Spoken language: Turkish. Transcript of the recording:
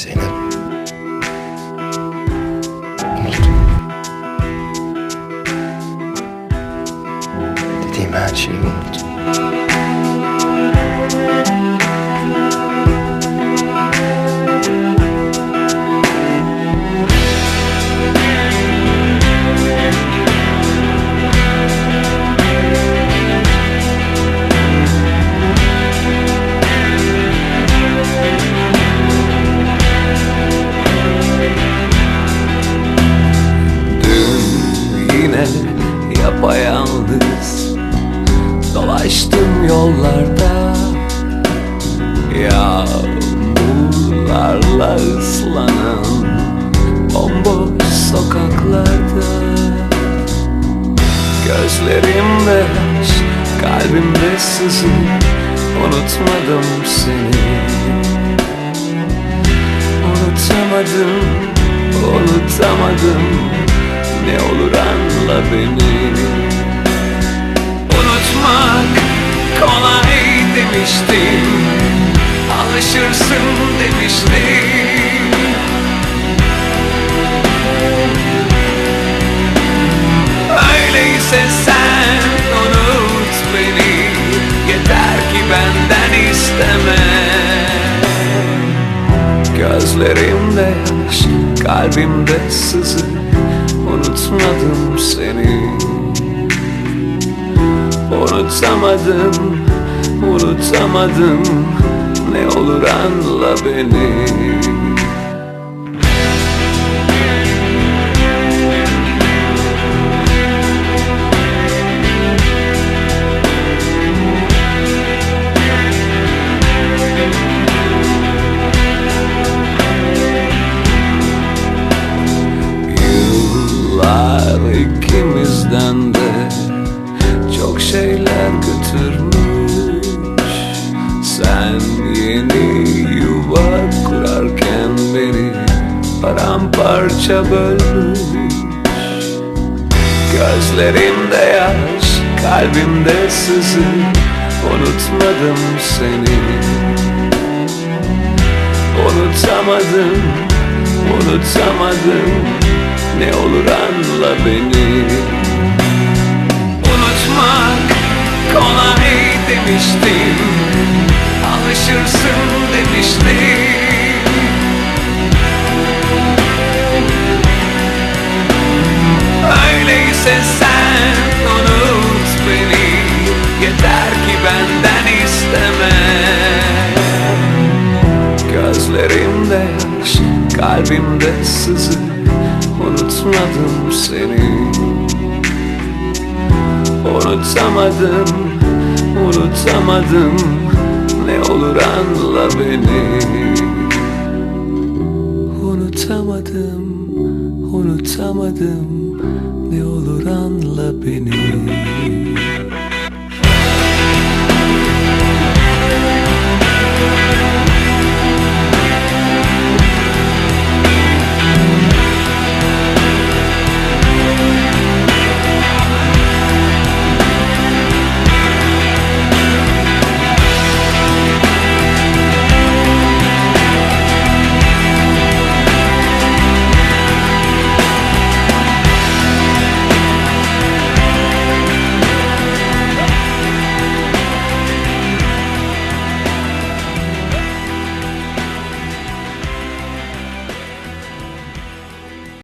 Zeynep. Unut. Dediğim her şeyi unut. Dolaştım yollarda. Yağmurlarla ıslanan Bomboş sokaklarda. Gözlerimde yaş Kalbimde sızı Unutmadım seni. Unutamadım, unutamadım. Ne olur anla beni demiştim. Alışırsın demiştim. Öyleyse sen unut beni. Yeter ki benden isteme. Gözlerimde yaş, kalbimde sızı. Unutmadım seni. Unutamadım, unutamadım. Ne olur anla beni. Yıllar ikimizden paramparça bölmüş. Gözlerimde yaş, kalbimde sızı Unutmadım seni. Unutamadım, unutamadım Ne olur anla beni. Unutmak kolay demiştim ki benden isteme. Gözlerimde yaş, kalbimde sızı Unutmadım seni. Unutamadım, unutamadım Ne olur anla beni. Unutamadım, unutamadım Ne olur anla beni